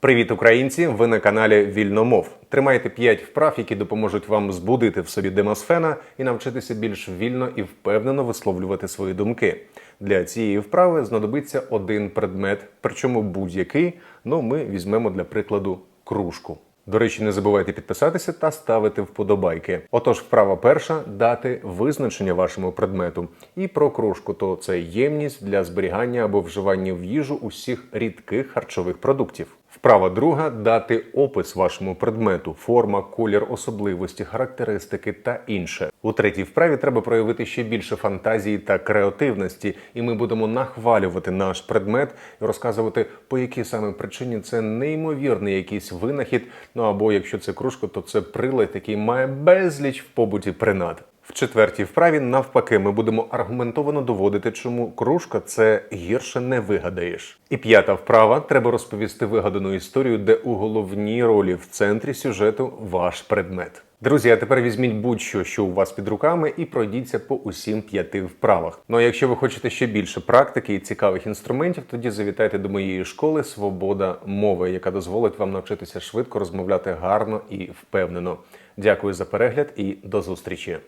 Привіт, українці! Ви на каналі Вільномов. Тримайте 5 вправ, які допоможуть вам збудити в собі демосфена і навчитися більш вільно і впевнено висловлювати свої думки. Для цієї вправи знадобиться один предмет, причому будь-який. Ну, ми візьмемо для прикладу кружку. До речі, не забувайте підписатися та ставити вподобайки. Отож, вправа перша дати визначення вашому предмету. І про кружку, то це ємність для зберігання або вживання в їжу усіх рідких харчових продуктів. Вправа друга дати опис вашому предмету, форма, колір, особливості, характеристики та інше. У третій вправі треба проявити ще більше фантазії та креативності, і ми будемо нахвалювати наш предмет і розказувати, по якій саме причині це неймовірний якийсь винахід. Ну або якщо це кружка, то це прилад, який має безліч в побуті принад. В четвертій вправі, навпаки, ми будемо аргументовано доводити, чому кружка це гірше не вигадаєш. І п'ята вправа треба розповісти вигадану історію, де у головній ролі в центрі сюжету ваш предмет. Друзі, а тепер візьміть будь-що, що у вас під руками, і пройдіться по усім п'яти вправах. Ну а якщо ви хочете ще більше практики і цікавих інструментів, тоді завітайте до моєї школи Свобода мови, яка дозволить вам навчитися швидко розмовляти гарно і впевнено. Дякую за перегляд і до зустрічі!